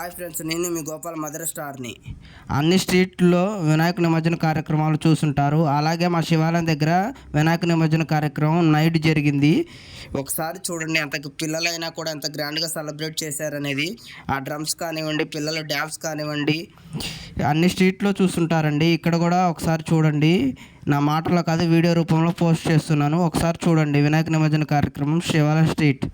Hi friends నేను మీ Gopal mother స్టార్ని. అన్ని స్ట్రీట్లో వినాయక నిమజ్జన కార్యక్రమాలు చూసుంటారు అలాగే మా శివాలయం దగ్గర వినాయక నిమజ్జన కార్యక్రమం నైట్ జరిగింది. ఒకసారి చూడండి ఎంత పిల్లలైనా కూడా ఎంత గ్రాండ్గా సెలబ్రేట్ చేశారనేది. ఆ డ్రమ్స్ కానివ్వండి పిల్లల డ్యాన్స్ కానివ్వండి అన్ని స్ట్రీట్లో చూస్తుంటారండి. ఇక్కడ కూడా ఒకసారి చూడండి. నా మాటలో కాదు వీడియో రూపంలో పోస్ట్ చేస్తున్నాను. ఒకసారి చూడండి వినాయక నిమజ్జన కార్యక్రమం శివాలయం స్ట్రీట్.